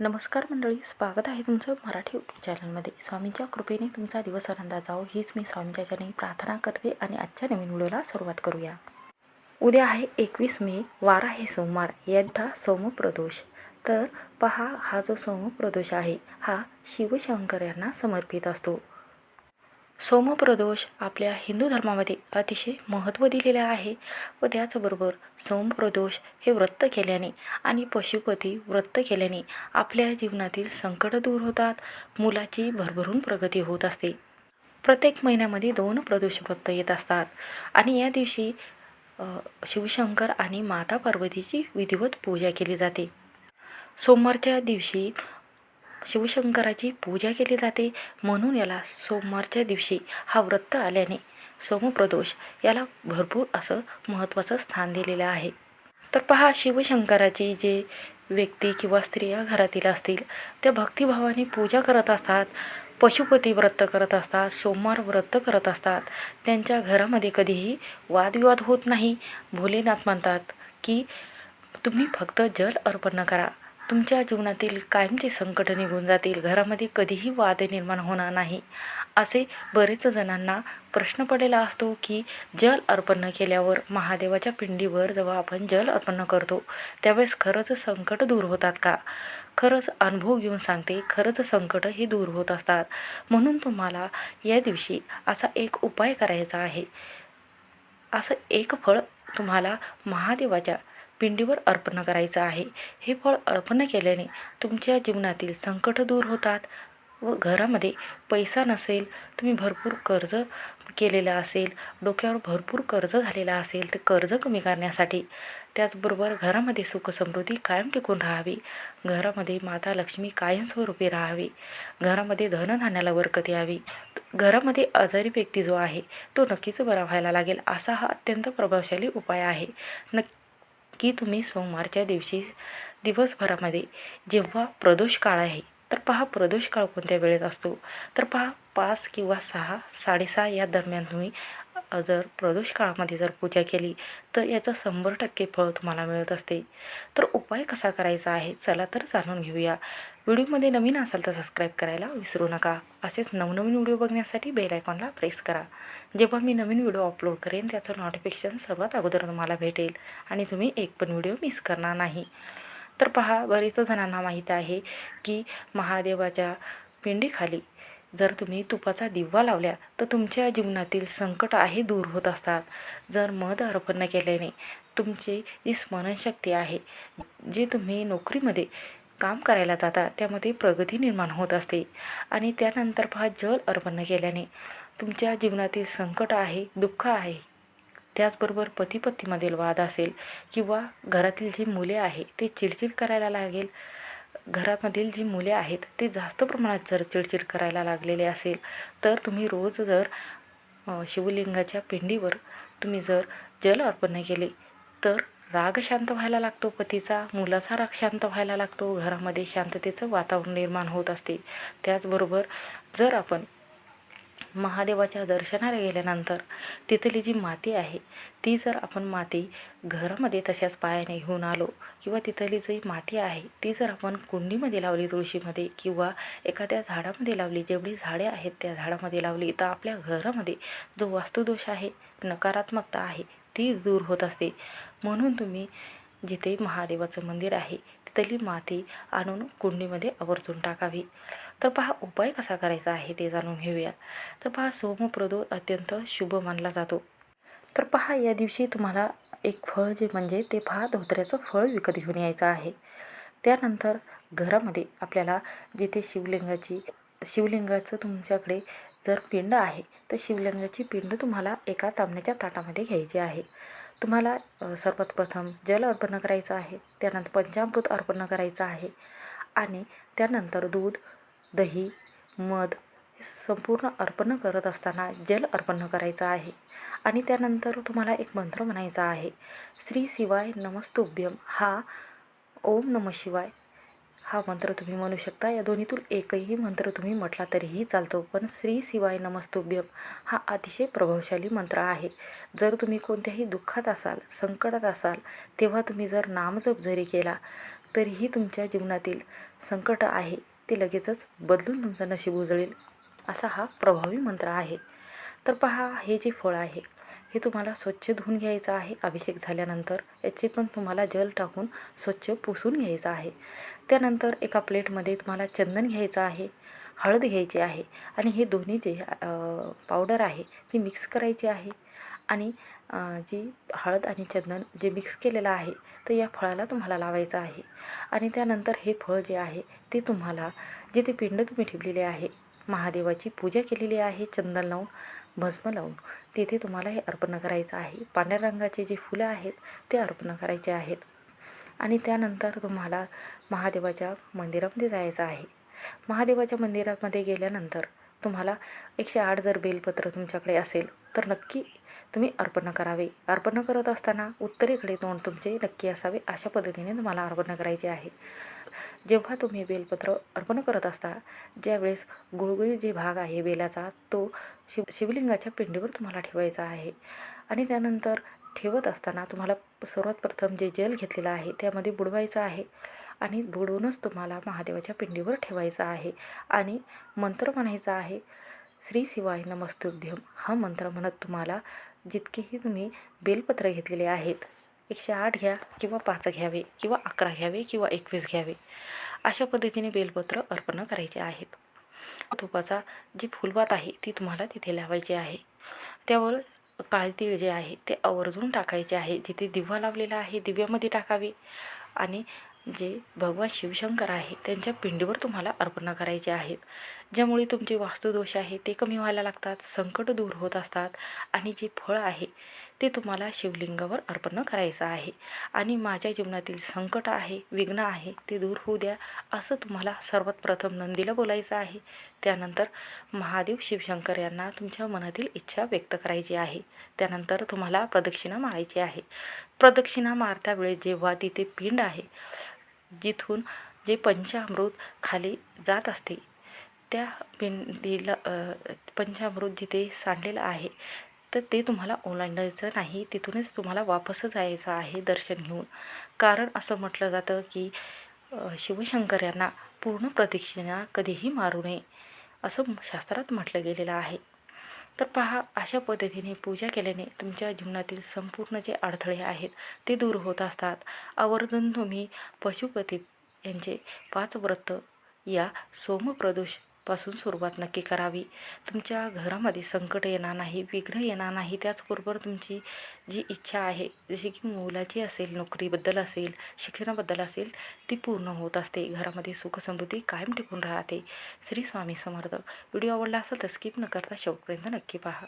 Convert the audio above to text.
नमस्कार मंडळी स्वागत आहे तुमचं मराठी यूट्यूब चॅनलमध्ये स्वामींच्या कृपेने तुमचा दिवस आनंदात जावो. हीच मी स्वामींच्या चरणी प्रार्थना करते आणि आजच्या नवीन व्हिडिओला सुरुवात करूया. उद्या आहे एकवीस मे वार आहे सोमवार यथा सोमप्रदोष. तर पहा हा जो सोमप्रदोष आहे हा शिवशंकर यांना समर्पित असतो. सोमप्रदोष आपल्या हिंदू धर्मामध्ये अतिशय महत्त्व दिलेले आहे व त्याचबरोबर सोमप्रदोष हे व्रत केल्याने आणि पशुपती व्रत केल्याने आपल्या जीवनातील संकट दूर होतात मुलाची भरभरून प्रगती होत असते. प्रत्येक महिन्यामध्ये दोन प्रदोष व्रत येत असतात आणि या दिवशी शिवशंकर आणि माता पार्वतीची विधिवत पूजा केली जाते. सोमवारच्या दिवशी शिवशंकराची पूजा केली जाते. म्हणून याला सोमवारच्या दिवशी हा व्रत आल्याने सोमप्रदोष याला भरपूर असं महत्त्वाचं स्थान दिलेलं आहे. तर पहा शिवशंकराची जे व्यक्ती किंवा स्त्रिया घरातील असतील त्या भक्तिभावाने पूजा करत असतात पशुपती व्रत करत असतात सोमवार व्रत करत असतात. त्यांच्या घरामध्ये कधीही वादविवाद होत नाही. भोलेनाथ म्हणतात की तुम्ही फक्त जल अर्पण करा. तुमच्या जीवनातील कायमचे संकट निघून जातील. घरामध्ये कधीही वाद निर्माण होणार नाही. असे बरेच जणांना प्रश्न पडलेला असतो की जल अर्पण केल्यावर महादेवाच्या पिंडीवर जेव्हा आपण जल अर्पण करतो त्यावेळेस खरंच संकट दूर होतात का? खरंच अनुभव घेऊन सांगते खरंच संकट हे दूर होत असतात. म्हणून तुम्हाला या दिवशी असा एक उपाय करायचा आहे. असं एक फळ तुम्हाला महादेवाच्या पिंडीवर अर्पण करायचं आहे. हे फळ अर्पण केल्याने तुमच्या जीवनातील संकट दूर होतात व घरामध्ये पैसा नसेल तुम्ही भरपूर कर्ज केलेलं असेल डोक्यावर भरपूर कर्ज झालेलं असेल तर कर्ज कमी करण्यासाठी त्याचबरोबर घरामध्ये सुखसमृद्धी कायम टिकून राहावी. घरामध्ये माता लक्ष्मी कायमस्वरूपी राहावी. घरामध्ये धनधान्याला बरकत यावी. घरामध्ये आजारी व्यक्ती जो आहे तो नक्कीच बरा व्हायला लागेल असा हा अत्यंत प्रभावशाली उपाय आहे. नक्की की तुम्ही सोमवारच्या दिवशी दिवसभरामध्ये जेव्हा प्रदोष काळ आहे तर पहा प्रदोष काळ कोणत्या वेळेत असतो? तर पहा पाच किंवा सहा साडेसहा या दरम्यान तुम्ही जर प्रदोष काळामध्ये जर पूजा केली तर याचं शंभर टक्के फळ तुम्हाला मिळत असते. तर उपाय कसा करायचा आहे चला तर जाणून घेऊया. व्हिडिओमध्ये नवीन असाल तर सबस्क्राईब करायला विसरू नका. असेच नवनवीन व्हिडिओ बघण्यासाठी बेल आयकॉनला प्रेस करा. जेव्हा मी नवीन व्हिडिओ अपलोड करेन त्याचं नोटिफिकेशन सर्वात अगोदर तुम्हाला भेटेल आणि तुम्ही एक पण व्हिडिओ मिस करणार नाही. तर पहा बरेच जणांना माहीत आहे की महादेवाच्या पिंडीखाली जर तुम्ही तुपाचा दिवा लावल्या तर तुमच्या जीवनातील संकट आहे दूर होत असतात. जर मध अर्पण केल्याने तुमची जी स्मरणशक्ती आहे जे तुम्ही नोकरीमध्ये काम करायला जाता त्यामध्ये प्रगती निर्माण होत असते. आणि त्यानंतर पहा जल अर्पण केल्याने तुमच्या जीवनातील संकट आहे दुःख आहे. त्याचबरोबर पतीपत्तीमधील वाद असेल किंवा घरातील जी मुले आहे ते चिडचिड करायला लागेल. घरामधील जी मुले आहेत ते जास्त प्रमाणात जर चिडचिड करायला लागलेले असेल तर तुम्ही रोज जर शिवलिंगाच्या पिंडीवर तुम्ही जर जल अर्पण केले तर राग शांत व्हायला लागतो पतीचा. मुलाचा राग शांत व्हायला लागतो. घरामध्ये शांततेचं वातावरण निर्माण होत असते. त्याचबरोबर जर आपण महादेवाच्या दर्शनाला गेल्यानंतर तिथली जी माती आहे ती जर आपण माती घरामध्ये तशाच पायाने घेऊन आलो किंवा तिथली जी माती आहे ती जर आपण कुंडीमध्ये लावली तुळशीमध्ये किंवा एखाद्या झाडामध्ये लावली जेवढी झाडे आहेत त्या झाडामध्ये लावली तर आपल्या घरामध्ये जो वास्तुदोष आहे नकारात्मकता आहे ती दूर होत असते. म्हणून तुम्ही जिथे महादेवाचं मंदिर आहे तिथली माती आणून कुंडीमध्ये आवर्जून टाकावी. तर पहा उपाय कसा करायचा आहे ते जाणून घेऊया. तर पहा सोमप्रदो अत्यंत शुभ मानला जातो. तर पहा या दिवशी तुम्हाला एक फळ जे म्हणजे ते पहा धोत्र्याचं फळ विकत घेऊन यायचं आहे. त्यानंतर घरामध्ये आपल्याला जिथे शिवलिंगाची शिवलिंगाचं तुमच्याकडे जर पिंड आहे तर शिवलिंगाची पिंड तुम्हाला एका तांबण्याच्या ताटामध्ये घ्यायची आहे. तुम्हाला सर्वात प्रथम जल अर्पण करायचं आहे त्यानंतर पंचामृत अर्पण करायचं आहे आणि त्यानंतर दूध दही मध संपूर्ण अर्पण करत असताना जल अर्पण करायचं आहे आणि त्यानंतर तुम्हाला एक मंत्र म्हणायचा आहे श्री शिवाय नमस्तुभ्यम हा ओम नम शिवाय हा मंत्र तुम्ही म्हणू शकता. या दोन्हीतून एकही मंत्र तुम्ही म्हटला तरीही चालतो. पण श्री शिवाय नमस्तुभ्यम हा अतिशय प्रभावशाली मंत्र आहे. जर तुम्ही कोणत्याही दुःखात असाल संकटात असाल तेव्हा तुम्ही जर नामजप जरी केला तरीही तुमच्या जीवनातील संकट आहे ते लगेचच बदलून तुमचं नशीब उजळेल असा हा प्रभावी मंत्र आहे. तर पहा हे जे फळ आहे हे तुम्हाला स्वच्छ धुवून घ्यायचं आहे. अभिषेक झाल्यानंतर याचे पण तुम्हाला जल टाकून स्वच्छ पुसून घ्यायचं आहे. त्यानंतर एका प्लेटमध्ये तुम्हाला चंदन घ्यायचं आहे हळद घ्यायची आहे आणि हे दोन्ही जे पावडर आहे ती मिक्स करायची आहे आणि जी हळद आणि चंदन जे मिक्स केलेलं आहे तर या फळाला तुम्हाला लावायचं आहे आणि त्यानंतर हे फळ जे आहे ते तुम्हाला जे ते पिंड तुम्ही ठेवलेले आहे महादेवाची पूजा केलेली आहे चंदन लावून भस्म लावून तिथे तुम्हाला हे अर्पण करायचं आहे. पांढऱ्या रंगाचे जे फुलं आहेत ते अर्पण करायचे आहेत. आणि त्यानंतर तुम्हाला महादेवाच्या मंदिरामध्ये जायचं आहे. महादेवाच्या मंदिरामध्ये गेल्यानंतर तुम्हाला एकशे आठ जर बेलपत्र तुमच्याकडे असेल तर नक्की तुम्ही अर्पण करावे. अर्पण करत असताना उत्तरेकडे तोंड तुमचे नक्की असावे अशा पद्धतीने तुम्हाला अर्पण करायचे आहे. जेव्हा तुम्ही बेलपत्र अर्पण करत असता ज्यावेळेस गुळगुळी जे भाग आहे बेलाचा तो शिव शिवलिंगाच्या पिंडीवर तुम्हाला ठेवायचा आहे. आणि त्यानंतर ठेवत असताना तुम्हाला सर्वात प्रथम जे जल घेतलेलं आहे त्यामध्ये बुडवायचं आहे. आणि बुडवूनच तुम्हाला महादेवाच्या पिंडीवर ठेवायचं आहे. आणि मंत्र म्हणायचा आहे श्री शिवाय नमस्तुभ्यम हा मंत्र म्हणत तुम्हाला जितकेही तुम्ही बेलपत्र घेतलेले आहेत एकशे आठ घ्या किंवा पाच घ्यावे किंवा अकरा घ्यावे किंवा एकवीस घ्यावे अशा पद्धतीने बेलपत्र अर्पण करायचे आहेत. तुपाचा जी फुलवात आहे ती तुम्हाला तिथे लावायची आहे. त्यावर काळे तीळ जे आहे ते आवर्जून टाकायचे आहे. जिथे दिवा लावलेला आहे दिव्यामध्ये टाकावे. आणि जे भगवान शिवशंकर आहे त्यांच्या पिंडीवर तुम्हाला अर्पण करायचे आहेत. ज्यामुळे तुमचे वास्तुदोष आहे ते कमी व्हायला लागतात संकट दूर होत असतात आणि जे फळ आहे ते तुम्हाला शिवलिंगावर अर्पण करायचं आहे. आणि माझ्या जीवनातील संकट आहे विघ्न आहे ते दूर होऊ द्या असं तुम्हाला सर्वात प्रथम नंदीला बोलायचं आहे. त्यानंतर महादेव शिवशंकर यांना तुमच्या मनातील इच्छा व्यक्त करायची आहे. त्यानंतर तुम्हाला प्रदक्षिणा मारायची आहे. प्रदक्षिणा मारता वेळेस जेव्हा तिथे पिंड आहे जिथून जे पंचामृत खाली जात असते त्या पिंडीला पंचामृत जिथे सांडलेलं आहे तर ते तुम्हाला ओलांडायचं नाही. तिथूनच तुम्हाला वापस जायचं आहे दर्शन घेऊन. कारण असं म्हटलं जातं की शिवशंकर यांना पूर्ण प्रदक्षिणा कधीही मारू नये असं शास्त्रात म्हटलं गेलेलं आहे. तर पहा अशा पद्धतीने पूजा केल्याने तुमच्या जीवनातील संपूर्ण जे अडथळे आहेत ते दूर होत असतात. आवर्जून तुम्ही पशुपती यांचे पाच व्रत या सोमप्रदोष पासून सुरुवात नक्की करावी. तुमच्या घरामध्ये संकट येणार नाही विघ्न येणार नाही. त्याचबरोबर तुमची जी इच्छा आहे जशी की मुलाची असेल नोकरीबद्दल असेल शिक्षणाबद्दल असेल ती पूर्ण होत असते. घरामध्ये सुखसमृद्धी कायम टिकून राहते. श्री स्वामी समर्थ. व्हिडिओ आवडला असेल तर स्किप न करता शेवटपर्यंत नक्की पहा.